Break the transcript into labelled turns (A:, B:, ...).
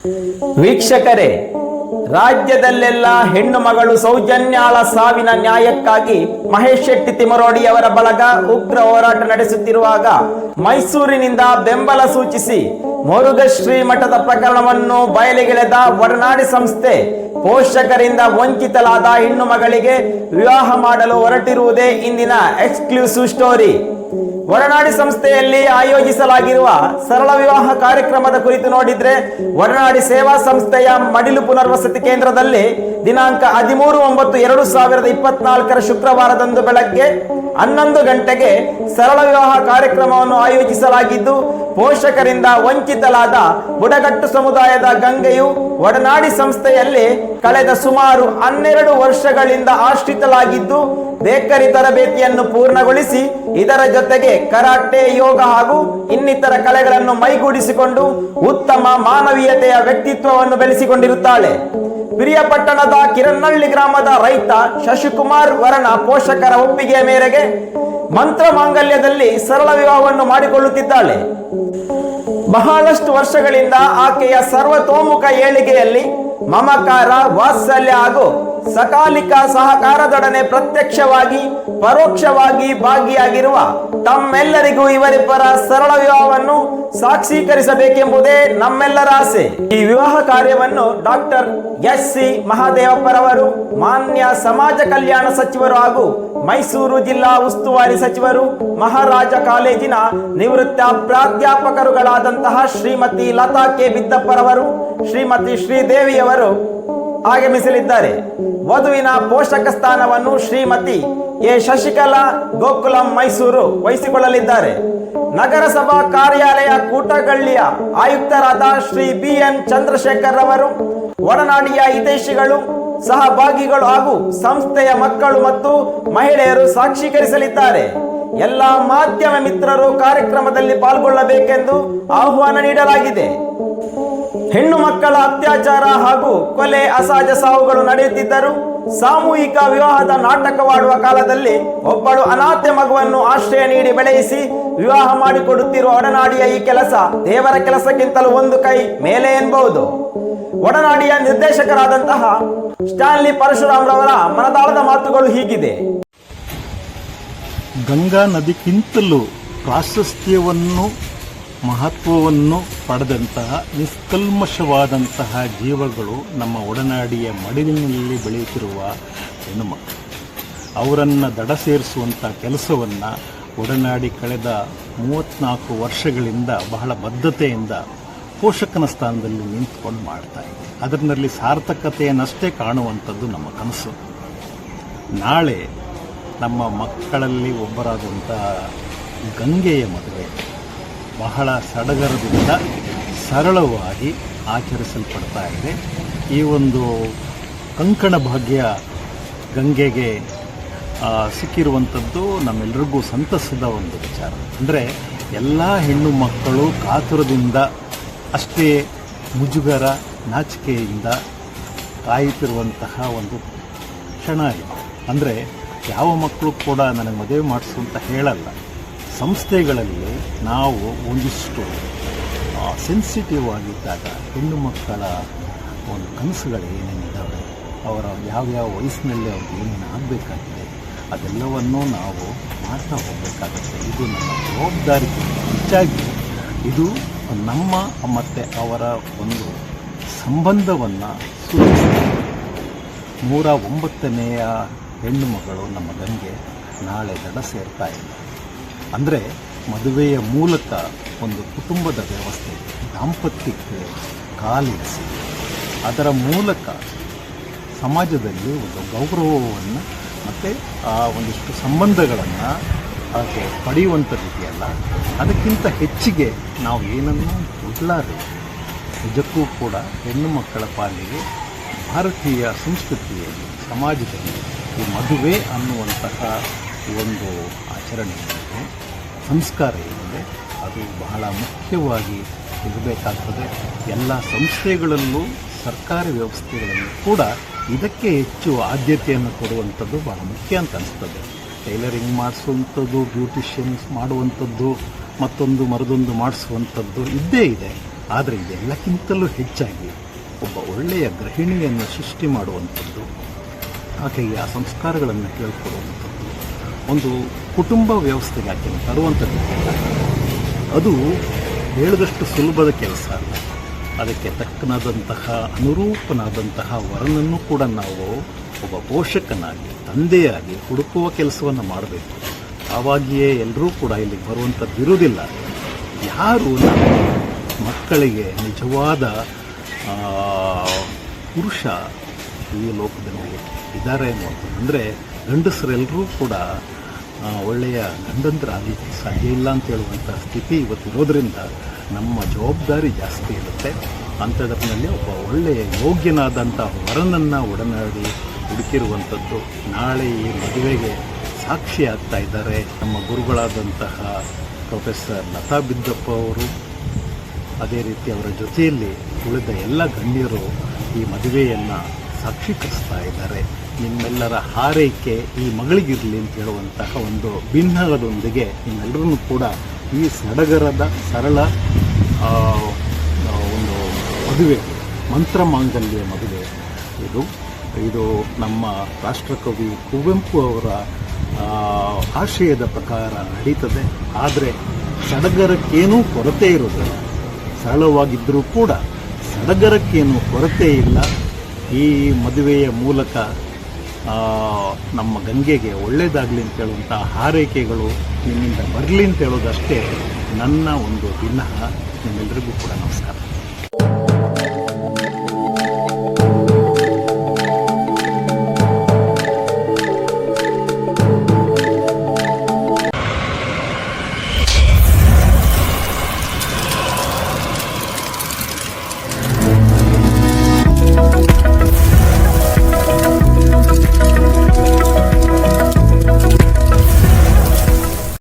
A: ವೀಕ್ಷಕರೇ, ರಾಜ್ಯದಲ್ಲೆಲ್ಲ ಹೆಣ್ಣು ಮಗಳು ಸೌಜನ್ಯಾಳ ಸಾವಿನ ನ್ಯಾಯಕ್ಕಾಗಿ ಮಹೇಶ್ ಶೆಟ್ಟಿ ತಿಮರೋಡಿ ಅವರ ಬಳಗ ಉಗ್ರ ಹೋರಾಟ ನಡೆಸುತ್ತಿರುವಾಗ ಮೈಸೂರಿನಿಂದ ಬೆಂಬಲ ಸೂಚಿಸಿ ಮುರುಘಶ್ರೀ ಮಠದ ಪ್ರಕರಣವನ್ನು ಬಯಲಿಗೆಳೆದ ಒಡನಾಡಿ ಸಂಸ್ಥೆ ಪೋಷಕರಿಂದ ವಂಚಿತಲಾದ ಹೆಣ್ಣು ಮಗಳಿಗೆ ವಿವಾಹ ಮಾಡಲು ಹೊರಟಿರುವುದೇ ಇಂದಿನ ಎಕ್ಸ್ಕ್ಲೂಸಿವ್ ಸ್ಟೋರಿ. ಒಡನಾಡಿ ಸಂಸ್ಥೆಯಲ್ಲಿ ಆಯೋಜಿಸಲಾಗಿರುವ ಸರಳ ವಿವಾಹ ಕಾರ್ಯಕ್ರಮದ ಕುರಿತು ನೋಡಿದ್ರೆ ಒಡನಾಡಿ ಸೇವಾ ಸಂಸ್ಥೆಯ ಮಡಿಲು ಪುನರ್ವಸತಿ ಕೇಂದ್ರದಲ್ಲಿ ದಿನಾಂಕ ಹದಿಮೂರು, ಒಂಬತ್ತು, ಎರಡು ಸಾವಿರದ ಇಪ್ಪತ್ನಾಲ್ಕರ ಶುಕ್ರವಾರದಂದು ಬೆಳಗ್ಗೆ ಹನ್ನೊಂದು ಗಂಟೆಗೆ ಸರಳ ವಿವಾಹ ಕಾರ್ಯಕ್ರಮವನ್ನು ಆಯೋಜಿಸಲಾಗಿದ್ದು, ಪೋಷಕರಿಂದ ವಂಚಿತಲಾದ ಬುಡಕಟ್ಟು ಸಮುದಾಯದ ಗಂಗೆಯು ಒಡನಾಡಿ ಸಂಸ್ಥೆಯಲ್ಲಿ ಕಳೆದ ಸುಮಾರು ಹನ್ನೆರಡು ವರ್ಷಗಳಿಂದ ಆಶ್ರಿತಲಾಗಿದ್ದು ಬೇಕರಿ ತರಬೇತಿಯನ್ನು ಪೂರ್ಣಗೊಳಿಸಿ ಇದರ ಜೊತೆಗೆ ಕರಾಟೆ, ಯೋಗ ಹಾಗೂ ಇನ್ನಿತರ ಕಲೆಗಳನ್ನು ಮೈಗೂಡಿಸಿಕೊಂಡು ಉತ್ತಮ ಮಾನವೀಯತೆಯ ವ್ಯಕ್ತಿತ್ವವನ್ನು ಬೆಳೆಸಿಕೊಂಡಿರುತ್ತಾಳೆ. ಪಿರಿಯಪಟ್ಟಣದ ಕಿರನ್ನಳ್ಳಿ ಗ್ರಾಮದ ರೈತ ಶಶಿಕುಮಾರ್ ವರಣ ಪೋಷಕರ ಒಪ್ಪಿಗೆಯ ಮೇರೆಗೆ ಮಂತ್ರ ಮಾಂಗಲ್ಯದಲ್ಲಿ ಸರಳ ವಿವಾಹವನ್ನು ಮಾಡಿಕೊಳ್ಳುತ್ತಿದ್ದಾಳೆ. ಬಹಳಷ್ಟು ವರ್ಷಗಳಿಂದ ಆಕೆಯ ಸರ್ವತೋಮುಖ ಏಳಿಗೆಯಲ್ಲಿ ಮಮಕಾರ, ವಾತ್ಸಲ್ಯ ಹಾಗೂ ಸಕಾಲಿಕ ಸಹಕಾರದೊಡನೆ ಪ್ರತ್ಯಕ್ಷವಾಗಿ, ಪರೋಕ್ಷವಾಗಿ ಭಾಗಿಯಾಗಿರುವ ತಮ್ಮೆಲ್ಲರಿಗೂ ಇವರಿಬ್ಬರ ಸರಳ ವಿವಾಹವನ್ನು ಸಾಕ್ಷೀಕರಿಸಬೇಕೆಂಬುದೇ ನಮ್ಮೆಲ್ಲರ ಆಸೆ. ಈ ವಿವಾಹ ಕಾರ್ಯವನ್ನು ಡಾಕ್ಟರ್ ಎಸ್ ಸಿ ಮಹಾದೇವಪ್ಪರವರು, ಮಾನ್ಯ ಸಮಾಜ ಕಲ್ಯಾಣ ಸಚಿವರು ಹಾಗೂ ಮೈಸೂರು ಜಿಲ್ಲಾ ಉಸ್ತುವಾರಿ ಸಚಿವರು, ಮಹಾರಾಜ ಕಾಲೇಜಿನ ನಿವೃತ್ತ ಪ್ರಾಧ್ಯಾಪಕರುಗಳಾದಂತಹ ಶ್ರೀಮತಿ ಲತಾ ಕೆ. ಬಿದ್ದಪ್ಪರವರು, ಶ್ರೀಮತಿ ಶ್ರೀದೇವಿಯವರು ಆಗಮಿಸಲಿದ್ದಾರೆ. ವಧುವಿನ ಪೋಷಕ ಸ್ಥಾನವನ್ನು ಶ್ರೀಮತಿ ಎ. ಶಶಿಕಲಾ ಗೋಕುಲಂ ಮೈಸೂರು ವಹಿಸಿಕೊಳ್ಳಲಿದ್ದಾರೆ. ನಗರಸಭಾ ಕಾರ್ಯಾಲಯ ಕೂಟಗಳ್ಳಿಯ ಆಯುಕ್ತರಾದ ಶ್ರೀ ಬಿ. ಎನ್. ಚಂದ್ರಶೇಖರ್ ರವರು, ಒಡನಾಡಿಯ ಹಿತೈಷಿಗಳು, ಸಹಭಾಗಿಗಳು ಹಾಗೂ ಸಂಸ್ಥೆಯ ಮಕ್ಕಳು ಮತ್ತು ಮಹಿಳೆಯರು ಸಾಕ್ಷೀಕರಿಸಲಿದ್ದಾರೆ. ಎಲ್ಲ ಮಾಧ್ಯಮ ಮಿತ್ರರು ಕಾರ್ಯಕ್ರಮದಲ್ಲಿ ಪಾಲ್ಗೊಳ್ಳಬೇಕೆಂದು ಆಹ್ವಾನ ನೀಡಲಾಗಿದೆ. ಹೆಣ್ಣು ಮಕ್ಕಳ ಅತ್ಯಾಚಾರ ಹಾಗೂ ಕೊಲೆ ಅಸಹಜ ಸಾವುಗಳು ನಡೆಯುತ್ತಿದ್ದರು ಸಾಮೂಹಿಕ ವಿವಾಹದ ನಾಟಕವಾಡುವ ಕಾಲದಲ್ಲಿ ಒಬ್ಬಳು ಅನಾಥ ಮಗುವನ್ನು ಆಶ್ರಯ ನೀಡಿ ಬೆಳೆಯಿಸಿ ವಿವಾಹ ಮಾಡಿಕೊಡುತ್ತಿರುವ ಒಡನಾಡಿಯ ಈ ಕೆಲಸ ದೇವರ ಕೆಲಸಕ್ಕಿಂತಲೂ ಒಂದು ಕೈ ಮೇಲೆ ಎನ್ಬಹುದು. ಒಡನಾಡಿಯ ನಿರ್ದೇಶಕರಾದಂತಹ ಸ್ಟಾನ್ಲಿ ಪರಶುರಾಮ್ ರವರ ಮನದಾಳದ ಮಾತುಗಳು ಹೀಗಿದೆ.
B: ಗಂಗಾ ನದಿಗಿಂತಲೂ ಪ್ರಾಶಸ್ತ್ಯವನ್ನು ಮಹತ್ವವನ್ನು ಪಡೆದಂತಹ, ನಿಷ್ಕಲ್ಮಶವಾದಂತಹ ಜೀವಗಳು ನಮ್ಮ ಒಡನಾಡಿಯ ಮಡಿಲಿನಲ್ಲಿ ಬೆಳೆಯುತ್ತಿರುವ ಹೆಣ್ಣುಮಕ್ಕಳು. ಅವರನ್ನು ದಡ ಸೇರಿಸುವಂಥ ಕೆಲಸವನ್ನು ಒಡನಾಡಿ ಕಳೆದ ಮೂವತ್ತ್ನಾಲ್ಕು ವರ್ಷಗಳಿಂದ ಬಹಳ ಬದ್ಧತೆಯಿಂದ ಪೋಷಕನ ಸ್ಥಾನದಲ್ಲಿ ನಿಂತ್ಕೊಂಡು ಮಾಡ್ತಾ ಇದೆ. ಅದರಲ್ಲಿ ಸಾರ್ಥಕತೆಯನ್ನಷ್ಟೇ ಕಾಣುವಂಥದ್ದು ನಮ್ಮ ಕನಸು. ನಾಳೆ ನಮ್ಮ ಮಕ್ಕಳಲ್ಲಿ ಒಬ್ಬರಾದಂಥ ಗಂಗೆಯ ಮದುವೆ. ಬಹಳ ಸಡಗರದಿಂದ ಸರಳವಾಗಿ ಆಚರಿಸಲ್ಪಡ್ತಾ ಇದೆ. ಈ ಒಂದು ಕಂಕಣ ಭಾಗ್ಯ ಗಂಗೆಗೆ ಸಿಕ್ಕಿರುವಂಥದ್ದು ನಮ್ಮೆಲ್ರಿಗೂ ಸಂತಸದ ಒಂದು ವಿಚಾರ. ಅಂದರೆ ಎಲ್ಲ ಹೆಣ್ಣು ಮಕ್ಕಳು ಕಾತುರದಿಂದ ಅಷ್ಟೇ ಮುಜುಗರ ನಾಚಿಕೆಯಿಂದ ಕಾಯುತ್ತಿರುವಂತಹ ಒಂದು ಕ್ಷಣ ಇದೆ. ಅಂದರೆ ಯಾವ ಮಕ್ಕಳು ಕೂಡ ನನಗೆ ಮದುವೆ ಮಾಡಿಸು ಅಂತ ಹೇಳಲ್ಲ. ಸಂಸ್ಥೆಗಳಲ್ಲಿ ನಾವು ಒಂದಿಷ್ಟು ಸೆನ್ಸಿಟಿವ್ ಆಗಿದ್ದಾಗ ಹೆಣ್ಣು ಮಕ್ಕಳ ಒಂದು ಕನಸುಗಳು ಏನೇನಿದ್ದಾವೆ, ಅವರ ಯಾವ್ಯಾವ ವಯಸ್ಸಿನಲ್ಲಿ ಅವ್ರಿಗೆ ಏನೇನು ಆಗಬೇಕಾಗಿದೆ, ಅದೆಲ್ಲವನ್ನೂ ನಾವು ಮಾಡ್ತಾ ಹೋಗಬೇಕಾಗುತ್ತೆ. ಇದು ನಮ್ಮ ಜವಾಬ್ದಾರಿಗೆ ಹೆಚ್ಚಾಗಿ ಇದು ನಮ್ಮ ಮತ್ತು ಅವರ ಒಂದು ಸಂಬಂಧವನ್ನು ಸೂಚಿಸುತ್ತೆ. ನೂರ ಒಂಬತ್ತನೆಯ ಹೆಣ್ಣು ಮಗಳು ನಮ್ಮ ಗಂಗೆ ನಾಳೆ ದಡ ಸೇರ್ತಾ ಇದೆ. ಅಂದರೆ ಮದುವೆಯ ಮೂಲಕ ಒಂದು ಕುಟುಂಬದ ವ್ಯವಸ್ಥೆ, ದಾಂಪತ್ಯಕ್ಕೆ ಕಾಲಿಡಿಸಿ ಅದರ ಮೂಲಕ ಸಮಾಜದಲ್ಲಿ ಒಂದು ಗೌರವವನ್ನು ಮತ್ತು ಆ ಒಂದಿಷ್ಟು ಸಂಬಂಧಗಳನ್ನು ಹಾಗೆ ಪಡೆಯುವಂಥದ್ದಿದೆಯಲ್ಲ ಅದಕ್ಕಿಂತ ಹೆಚ್ಚಿಗೆ ನಾವು ಏನನ್ನು ಕೊಡಲಾರೆ ನಿಜಕ್ಕೂ ಕೂಡ ಹೆಣ್ಣು ಮಕ್ಕಳ ಪಾಲಿಗೆ ಭಾರತೀಯ ಸಂಸ್ಕೃತಿಯಲ್ಲಿ, ಸಮಾಜದಲ್ಲಿ ಈ ಮದುವೆ ಅನ್ನುವಂತಹ ಒಂದು ಆಚರಣೆ ಸಂಸ್ಕಾರ ಏನಿದೆ, ಅದು ಬಹಳ ಮುಖ್ಯವಾಗಿ ಇರಬೇಕಾಗ್ತದೆ. ಎಲ್ಲ ಸಂಸ್ಥೆಗಳಲ್ಲೂ ಸರ್ಕಾರಿ ವ್ಯವಸ್ಥೆಗಳಲ್ಲೂ ಕೂಡ ಇದಕ್ಕೆ ಹೆಚ್ಚು ಆದ್ಯತೆಯನ್ನು ಕೊಡುವಂಥದ್ದು ಬಹಳ ಮುಖ್ಯ ಅಂತ ಅನಿಸ್ತದೆ. ಟೈಲರಿಂಗ್ ಮಾಡಿಸುವಂಥದ್ದು, ಬ್ಯೂಟಿಷಿಯನ್ಸ್ ಮಾಡುವಂಥದ್ದು, ಮತ್ತೊಂದು ಮರದೊಂದು ಮಾಡಿಸುವಂಥದ್ದು ಇದ್ದೇ ಇದೆ. ಆದರೆ ಇದೆಲ್ಲಕ್ಕಿಂತಲೂ ಹೆಚ್ಚಾಗಿ ಒಬ್ಬ ಒಳ್ಳೆಯ ಗೃಹಿಣಿಯನ್ನು ಸೃಷ್ಟಿ ಮಾಡುವಂಥದ್ದು ಆಕೆಗೆ ಆ ಸಂಸ್ಕಾರಗಳನ್ನು ಹೇಳ್ಕೊಡುವಂಥದ್ದು. ಒಂದು ಕುಟುಂಬ ವ್ಯವಸ್ಥೆಗೆ ಆಕೆಯನ್ನು ತರುವಂಥದ್ದು ಅದು ಹೇಳಿದಷ್ಟು ಸುಲಭದ ಕೆಲಸ ಅಲ್ಲ. ಅದಕ್ಕೆ ತಕ್ಕನಾದಂತಹ ಅನುರೂಪನಾದಂತಹ ವರನನ್ನು ಕೂಡ ನಾವು ಒಬ್ಬ ಪೋಷಕನಾಗಿ, ತಂದೆಯಾಗಿ ಹುಡುಕುವ ಕೆಲಸವನ್ನು ಮಾಡಬೇಕು. ಆವಾಗಿಯೇ ಎಲ್ಲರೂ ಕೂಡ ಇಲ್ಲಿಗೆ ಬರುವಂಥದ್ದು ಇರುವುದಿಲ್ಲ. ಯಾರು ನಮ್ಮ ಮಕ್ಕಳಿಗೆ ನಿಜವಾದ ಪುರುಷ ಈ ಲೋಕದಲ್ಲಿ ಇದ್ದಾರೆ ಅನ್ನೋದು ಅಂದರೆ ಗಂಡಸರೆಲ್ಲರೂ ಕೂಡ ಒಳ್ಳೆಯ ಗಂಡಂತರಾಗಲಿಕ್ಕೆ ಸಾಧ್ಯ ಇಲ್ಲ ಅಂತ ಹೇಳುವಂಥ ಸ್ಥಿತಿ ಇವತ್ತಿರೋದ್ರಿಂದ ನಮ್ಮ ಜವಾಬ್ದಾರಿ ಜಾಸ್ತಿ ಇರುತ್ತೆ. ಅಂಥದ್ರಲ್ಲಿ ಒಬ್ಬ ಒಳ್ಳೆಯ ಯೋಗ್ಯನಾದಂಥ ವರನನ್ನು ಒಡನಾಡಿ ಹುಡುಕಿರುವಂಥದ್ದು ನಾಳೆ ಈ ಮದುವೆಗೆ ಸಾಕ್ಷಿ ಆಗ್ತಾ ಇದ್ದಾರೆ. ನಮ್ಮ ಗುರುಗಳಾದಂತಹ ಪ್ರೊಫೆಸರ್ ಲತಾ ಬಿದ್ದಪ್ಪ ಅವರು. ಅದೇ ರೀತಿ ಅವರ ಜೊತೆಯಲ್ಲಿ ಉಳಿದ ಎಲ್ಲ ಗಣ್ಯರು ಈ ಮದುವೆಯನ್ನು ಸಾಕ್ಷೀಕರಿಸ್ತಾ ಇದ್ದಾರೆ. ನಿಮ್ಮೆಲ್ಲರ ಹಾರೈಕೆ ಈ ಮಗಳಿಗಿರಲಿ ಅಂತ ಹೇಳುವಂತಹ ಒಂದು ಭಿನ್ನಗದೊಂದಿಗೆ ನಿಮ್ಮೆಲ್ಲರನ್ನು ಕೂಡ ಈ ಸಡಗರದ ಸರಳ ಒಂದು ಮದುವೆ, ಮಂತ್ರ ಮಾಂಗಲ್ಯ ಮದುವೆ. ಇದು ಇದು ನಮ್ಮ ರಾಷ್ಟ್ರಕವಿ ಕುವೆಂಪು ಅವರ ಆಶಯದ ಪ್ರಕಾರ ನಡೀತದೆ. ಆದರೆ ಸಡಗರಕ್ಕೇನೂ ಕೊರತೆ ಇರೋದಿಲ್ಲ. ಸರಳವಾಗಿದ್ದರೂ ಕೂಡ ಸಡಗರಕ್ಕೇನು ಕೊರತೆ ಇಲ್ಲ. ಈ ಮದುವೆಯ ಮೂಲಕ ನಮ್ಮ ಗಂಗೆಗೆ ಒಳ್ಳೆಯದಾಗಲಿ ಅಂತ ಹೇಳುವಂಥ ಹಾರೈಕೆಗಳು ನಿಮ್ಮಿಂದ ಬರಲಿ ಅಂತ ಹೇಳೋದಷ್ಟೇ ನನ್ನ ಒಂದು ದಿನ ನಿಮ್ಮೆಲ್ಲರಿಗೂ ಕೂಡ ನಮಸ್ಕಾರ.